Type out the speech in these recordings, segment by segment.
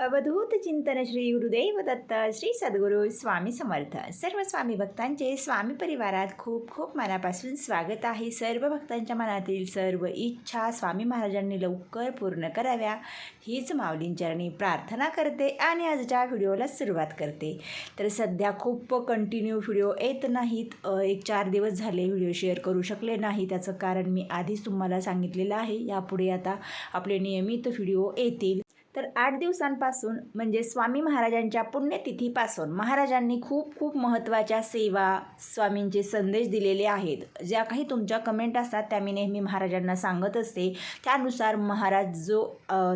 अवधूत चिंतन श्री गुरुदेव दत्त श्री सद्गुरू स्वामी समर्थ. सर्व स्वामी भक्तांचे स्वामी परिवारात खूप खूप मनापासून स्वागत आहे. सर्व भक्तांच्या मनातील सर्व इच्छा स्वामी महाराजांनी लवकर पूर्ण कराव्या. हीच माऊलींचरणी प्रार्थना करते आणि आजच्या व्हिडिओला सुरुवात करते. तर सध्या खूप कंटिन्यू व्हिडिओ येत नाहीत. एक चार दिवस झाले व्हिडिओ शेअर करू शकले नाही. त्याचं कारण मी आधीच तुम्हाला सांगितलेलं आहे. यापुढे आता आपले नियमित व्हिडिओ येतील. आठ दिवसांपासून म्हणजे स्वामी महाराजांच्या पुण्यतिथीपासून महाराजांनी खूप खूप महत्त्वाच्या सेवा स्वामींचे संदेश दिलेले आहेत. ज्या काही तुमच्या कमेंट असतात त्या मी नेहमी महाराजांना सांगत असते. त्यानुसार महाराज जो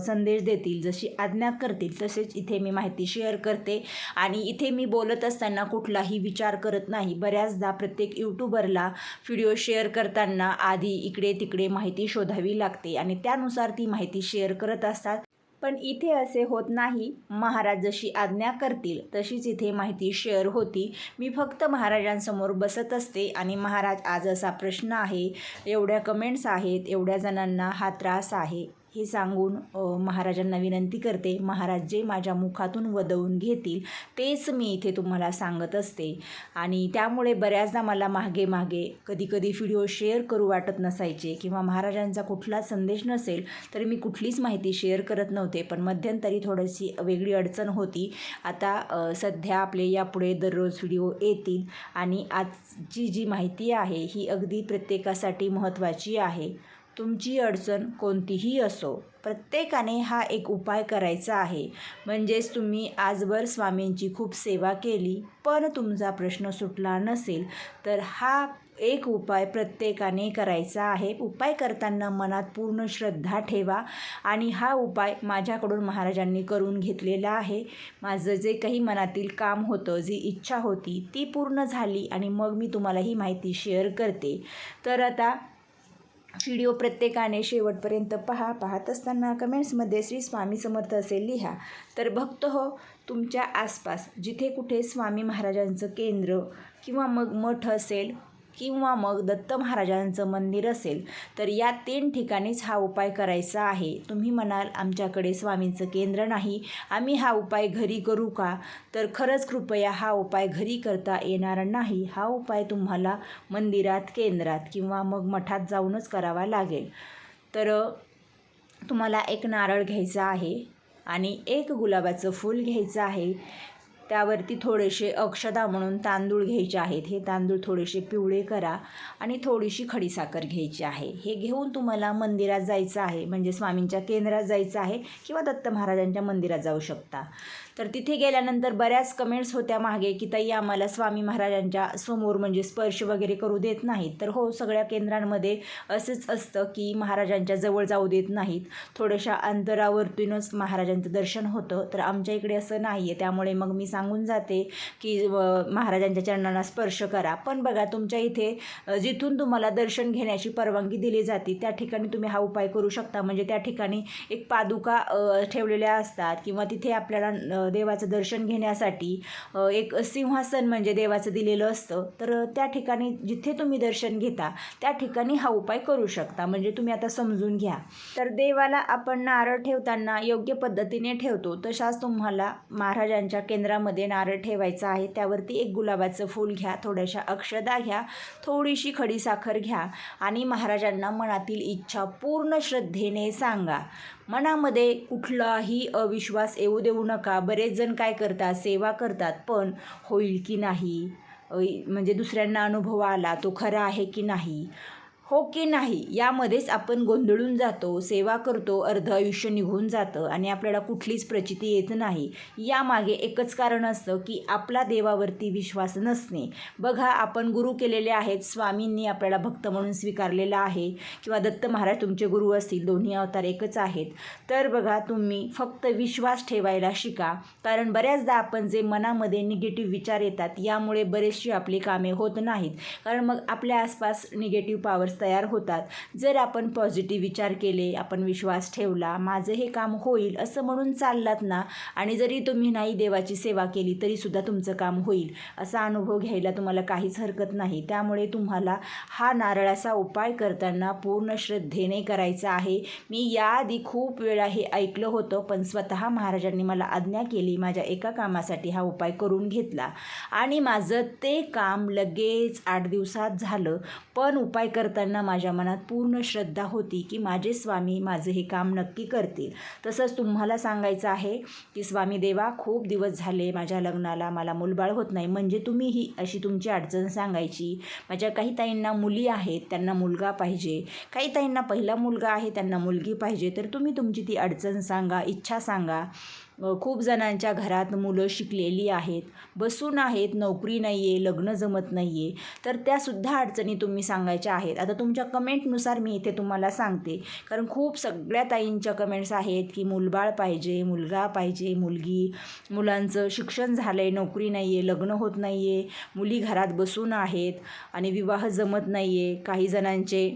संदेश देतील जशी आज्ञा करतील तसेच इथे मी माहिती शेअर करते. आणि इथे मी बोलत असताना कुठलाही विचार करत नाही. बऱ्याचदा प्रत्येक यूट्यूबरला व्हिडिओ शेअर करताना आधी इकडे तिकडे माहिती शोधावी लागते. आणि त्यानुसार ती माहिती शेअर करत असतात. पण इथे असे होत नाही. महाराज जशी आज्ञा करतील तशीच इथे माहिती शेअर होती. मी फक्त महाराजांसमोर बसत असते आणि महाराज आज असा प्रश्न आहे. एवढ्या कमेंट्स आहेत एवढ्या जणांना हा त्रास आहे. हे सांगून महाराजांना विनंती करते महाराज जे माझ्या मुखातून वदवून घेतील तेच मी इथे तुम्हाला सांगत असते. आणि त्यामुळे बऱ्याचदा मला मागे मागे कधी कधी व्हिडिओ शेअर करू वाटत नसायचे किंवा महाराजांचा कुठला संदेश नसेल तरी मी कुठलीच माहिती शेअर करत नव्हते. पण मध्यंतरी थोडीशी वेगळी अडचण होती. आता सध्या आपले यापुढे दररोज व्हिडिओ येतील आणि आजची जी माहिती आहे ही अगदी प्रत्येकासाठी महत्त्वाची आहे. तुमची अडचण कोणतीही असो प्रत्येकाने हा एक उपाय करायचा आहे. म्हणजेच तुम्ही आजवर स्वामींची खूप सेवा केली पण तुमचा प्रश्न सुटला नसेल तर हा एक उपाय प्रत्येकाने करायचा आहे. उपाय करताना मनात पूर्ण श्रद्धा ठेवा आणि हा उपाय माझ्याकडून महाराजांनी करून घेतलेला आहे. माझं जे काही मनातील काम होतं जी इच्छा होती ती पूर्ण झाली आणि मग मी तुम्हाला ही माहिती शेअर करते. तर आता व्हिडिओ प्रत्येकाने शेवटपर्यंत पहा. पाहत असताना कमेंट्समध्ये श्री स्वामी समर्थ असे लिहा. तर भक्त हो तुमच्या आसपास जिथे कुठे स्वामी महाराजांचं केंद्र किंवा मग मठ असेल किंवा मग दत्त महाराजांचं मंदिर असेल तर या तीन ठिकाणीच हा उपाय करायचा आहे. तुम्ही म्हणाल आमच्याकडे स्वामींचं केंद्र नाही. आम्ही हा उपाय घरी करू का? तर खरंच कृपया हा उपाय घरी करता येणार नाही. हा उपाय तुम्हाला मंदिरात केंद्रात किंवा मग मठात जाऊनच करावा लागेल. तर तुम्हाला एक नारळ घ्यायचा आहे आणि एक गुलाबाचं फूल घ्यायचं आहे. त्यावरती थोडेसे अक्षदा म्हणून तांदूळ घ्यायचे आहेत. हे तांदूळ थोडेसे पिवळे करा आणि थोडीशी खडीसाखर घ्यायची आहे. हे घेऊन तुम्हाला मंदिरात जायचं आहे. म्हणजे स्वामींच्या केंद्रात जायचं आहे किंवा दत्त महाराजांच्या मंदिरात जाऊ शकता. तर तिथे गेल्यानंतर बऱ्याच कमेंट्स होत्या मागे की ताई आम्हाला स्वामी महाराजांच्या समोर म्हणजे स्पर्श वगैरे करू देत नाहीत. तर हो सगळ्या केंद्रांमध्ये असंच असतं की महाराजांच्या जवळ जाऊ देत नाहीत. थोड्याशा अंतरावरतूनच महाराजांचं दर्शन होतं. तर आमच्या इकडे असं नाही आहे त्यामुळे मग मी सांगून जाते की महाराजांच्या चरणांना स्पर्श करा. पण बघा तुमच्या इथे जिथून तुम्हाला दर्शन घेण्याची परवानगी दिली जाते त्या ठिकाणी तुम्ही हा उपाय करू शकता. म्हणजे त्या ठिकाणी एक पादुका ठेवलेल्या असतात किंवा तिथे आपल्याला देवाचं दर्शन घेण्यासाठी एक सिंहासन म्हणजे देवाचं दिलेलं असतं. तर त्या ठिकाणी जिथे तुम्ही दर्शन घेता त्या ठिकाणी हा उपाय करू शकता. म्हणजे तुम्ही आता समजून घ्या. तर देवाला आपण नारळ ठेवताना योग्य पद्धतीने ठेवतो. तशाच तुम्हाला महाराजांच्या केंद्रामध्ये नारळ ठेवायचा आहे त्यावरती एक गुलाबाचं फूल घ्या थोड्याशा अक्षदा घ्या थोडीशी खडीसाखर घ्या आणि महाराजांना मनातील इच्छा पूर्ण श्रद्धेने सांगा. मनामध्ये कुठलाही अविश्वास येऊ देऊ नका. बरेच जण काय करतात? सेवा करतात पण होईल की नाही? म्हणजे दुसऱ्यांना अनुभव आला तो खरा आहे की नाही? हो की नाही यामध्येच आपण गोंधळून जातो सेवा करतो अर्ध आयुष्य निघून जातं आणि आपल्याला कुठलीच प्रचिती येत नाही. यामागे एकच कारण असतं की आपला देवावरती विश्वास नसणे. बघा आपण गुरु केलेले आहेत स्वामींनी आपल्याला भक्त म्हणून स्वीकारलेला आहे किंवा दत्त महाराज तुमचे गुरु असतील दोन्ही अवतार एकच आहेत. तर बघा तुम्ही फक्त विश्वास ठेवायला शिका. कारण बऱ्याचदा आपण जे मनामध्ये निगेटिव्ह विचार येतात यामुळे बरेचशी आपली कामे होत नाहीत. कारण मग आपल्या आसपास निगेटिव्ह पावर्स तयार होतात. जर आपण पॉझिटिव्ह विचार केले आपण विश्वास ठेवला माझं हे काम होईल असं म्हणून चाललात ना आणि जरी तुम्ही नाही देवाची सेवा केली तरीसुद्धा तुमचं काम होईल. असा अनुभव घ्यायला तुम्हाला काहीच हरकत नाही. त्यामुळे तुम्हाला हा नारळाचा उपाय करताना पूर्ण श्रद्धेने करायचा आहे. मी याआधी खूप वेळा हे ऐकलं होतं पण स्वतः महाराजांनी मला आज्ञा केली माझ्या एका कामासाठी हा उपाय करून घेतला. आणि माझं ते काम लगेच आठ दिवसात झालं. पण उपाय करताना माझ्या मनात पूर्ण श्रद्धा होती की माझे स्वामी माझं हे काम नक्की करतील. तसंच तुम्हाला सांगायचं आहे की स्वामी देवा खूप दिवस झाले माझ्या लग्नाला मला मुलबाळ होत नाही. म्हणजे तुम्ही ही अशी तुमची अडचण सांगायची. माझ्या काही ताईंना मुली आहेत त्यांना मुलगा पाहिजे. काही ताईंना पहिला मुलगा आहे त्यांना मुलगी पाहिजे. तर तुम्ही तुमची ती अडचण सांगा इच्छा सांगा. खूप जणांच्या घरात मुलं शिकलेली आहेत. बसून आहेत नोकरी नाही आहे लग्न जमत नाही आहे तर त्यासुद्धा अडचणी तुम्ही सांगायच्या आहेत. आता तुमच्या कमेंटनुसार मी इथे तुम्हाला सांगते. कारण खूप सगळ्या ताईंच्या कमेंट्स आहेत की मुलबाळ पाहिजे मुलगा पाहिजे मुलगी. मुलांचं शिक्षण झालं आहे नोकरी नाही आहे लग्न होत नाही आहे मुली घरात बसून आहेत आणि विवाह जमत नाही आहे काही जणांचे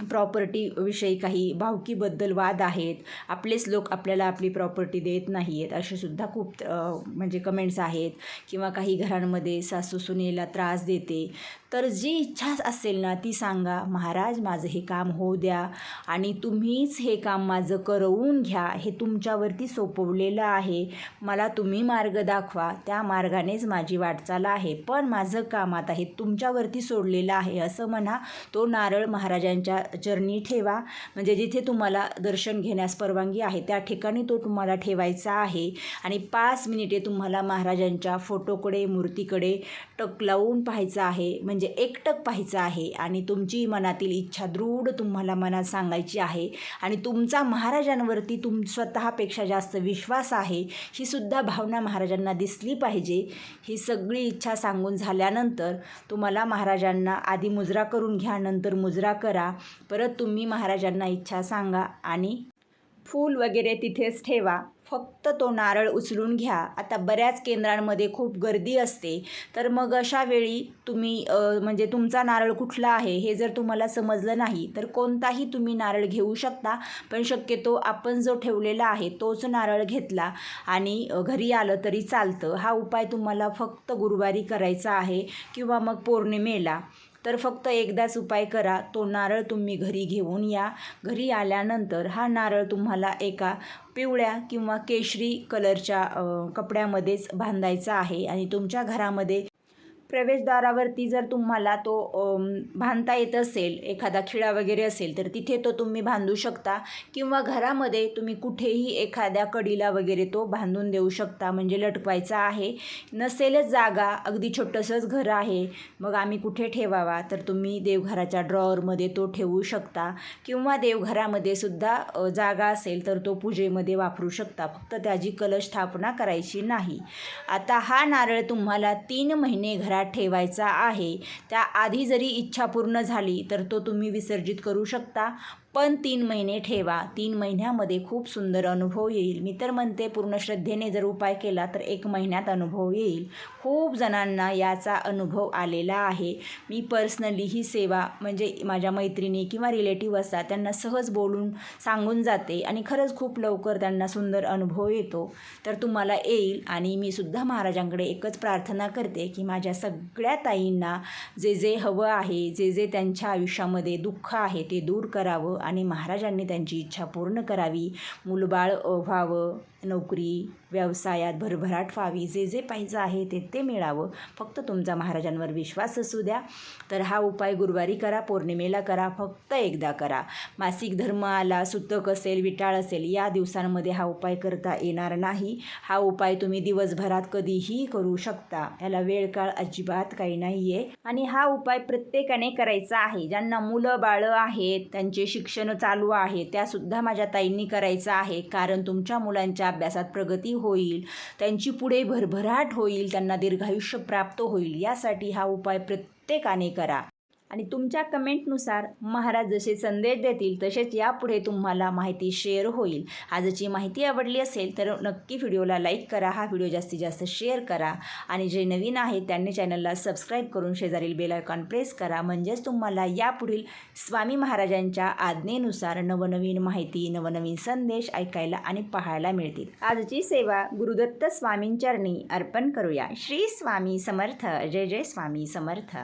प्रॉपर्टीविषयी काही भावकीबद्दल वाद आहेत. आपलेच लोक आपल्याला आपली प्रॉपर्टी देत नाही आहेत असे सुद्धा खूप म्हणजे कमेंट्स आहेत. किंवा काही घरांमध्ये सासू सुनेला त्रास देते. तर जी इच्छा असेल ना ती सांगा महाराज माझं हे काम होऊ द्या आणि तुम्हीच हे काम माझं करवून घ्या. हे तुमच्यावरती सोपवलेलं आहे. मला तुम्ही मार्ग दाखवा. त्या मार्गानेच माझी वाटचाल आहे. पण माझं काम आता हे तुमच्यावरती सोडलेलं आहे. असं म्हणा तो नारळ महाराजांच्या चरणी ठेवा. म्हणजे जिथे तुम्हाला दर्शन घेण्यास परवानगी आहे त्या ठिकाणी तो तुम्हाला ठेवायचा आहे. आणि पाच मिनिटे तुम्हाला महाराजांच्या फोटोकडे मूर्तीकडे टक लावून पाहायचं आहे. म्हणजे म्हणजे एकटक पाहायचं आहे आणि तुमची मनातील इच्छा दृढ तुम्हाला मनात सांगायची आहे आणि तुमचा महाराजांवरती तुम स्वतःपेक्षा जास्त विश्वास आहे ही सुद्धा भावना महाराजांना दिसली पाहिजे. ही सगळी इच्छा सांगून झाल्यानंतर तुम्हाला महाराजांना आधी मुजरा करून घ्या नंतर मुजरा करा. परत तुम्ही महाराजांना इच्छा सांगा आणि फूल वगैरे तिथेच ठेवा. फक्त तो नारळ उचलून घ्या. आता बऱ्याच केंद्रांमध्ये खूप गर्दी असते. तर मग अशा वेळी तुम्ही म्हणजे तुमचा नारळ कुठला आहे हे जर तुम्हाला समजलं नाही तर कोणताही तुम्ही नारळ घेऊ शकता. पण शक्यतो आपण जो ठेवलेला आहे तोच नारळ घेतला आणि घरी आलं तरी चालतं. हा उपाय तुम्हाला फक्त गुरुवारी करायचा आहे किंवा मग पौर्णिमेला. तर फक्त एकदाच उपाय करा. तो नारळ तुम्ही घरी घेऊन या. घरी आल्यानंतर हा नारळ तुम्हाला एका पिवळ्या किंवा केशरी कलरच्या कपड्यामध्येच बांधायचा आहे आणि तुमच्या घरामध्ये प्रवेशद्वारावरती जर तुम्हाला तो बांधता येत असेल एखादा खिळा वगैरे असेल तर तिथे तो तुम्ही बांधू शकता. किंवा घरामध्ये तुम्ही कुठेही एखाद्या कडीला वगैरे तो बांधून देऊ शकता. म्हणजे लटकवायचा आहे. नसेलच जागा अगदी छोटंसंच घर आहे. मग आम्ही कुठे ठेवावा? तर तुम्ही देवघराच्या ड्रॉवरमध्ये तो ठेवू शकता. किंवा देवघरामध्ये सुद्धा जागा असेल तर तो पूजेमध्ये वापरू शकता. फक्त त्याची कलश स्थापना करायची नाही. आता हा नारळ तुम्हाला तीन महिने घरात ठेवायचा आहे. त्याआधी जरी इच्छा पूर्ण झाली तर तो तुम्ही विसर्जित करू शकता. पण तीन महिने ठेवा. तीन महिन्यामध्ये खूप सुंदर अनुभव येईल. मी तर म्हणते पूर्ण श्रद्धेने जर उपाय केला तर एक महिन्यात अनुभव येईल. खूप जणांना याचा अनुभव आलेला आहे. मी पर्सनली ही सेवा म्हणजे माझ्या मैत्रिणी किंवा रिलेटिव्ह असतात त्यांना सहज बोलून सांगून जाते आणि खरंच खूप लवकर त्यांना सुंदर अनुभव येतो. तर तुम्हाला येईल आणि मी सुद्धा महाराजांकडे एकच प्रार्थना करते की माझ्या सगळ्या ताईंना जे जे हवं आहे जे जे त्यांच्या आयुष्यामध्ये दुःख आहे ते दूर करावं आणि महाराजांनी त्यांची इच्छा पूर्ण करावी. मुलबाळ व्हावं नोकरी व्यवसायात भरभराट व्हावी जे जे पाहिजे आहे ते ते मिळावं. फक्त तुमचा महाराजांवर विश्वास असू द्या. तर हा उपाय गुरुवारी करा पौर्णिमेला करा फक्त एकदा करा. मासिक धर्म आला सुतक असेल विटाळ असेल या दिवसांमध्ये हा उपाय करता येणार नाही. हा उपाय तुम्ही दिवसभरात कधीही करू शकता. याला वेळ काळ अजिबात काही नाही आहे आणि हा उपाय प्रत्येकाने करायचा आहे. ज्यांना मुलं बाळं आहेत त्यांचे शिक्षण चालू आहे त्यासुद्धा माझ्या ताईंनी करायचं आहे. कारण तुमच्या मुलांच्या अभ्यासात प्रगती होईल त्यांची पुढे भरभराट होईल त्यांना दीर्घायुष्य प्राप्त होईल यासाठी हा उपाय प्रत्येकाने करा. आणि तुमच्या कमेंटनुसार महाराज जसे संदेश देतील तसेच यापुढे तुम्हाला माहिती शेअर होईल. आजची माहिती आवडली असेल तर नक्की व्हिडिओला लाईक करा हा व्हिडिओ जास्तीत जास्त शेअर करा. आणि जे नवीन आहेत त्यांनी चॅनलला सबस्क्राईब करून शेजारील बेलायकॉन प्रेस करा. म्हणजेच तुम्हाला यापुढील स्वामी महाराजांच्या आज्ञेनुसार नवनवीन माहिती नवनवीन संदेश ऐकायला आणि पाहायला मिळतील. आजची सेवा गुरुदत्त स्वामींचरणी अर्पण करूया. श्री स्वामी समर्थ. जय जय स्वामी समर्थ.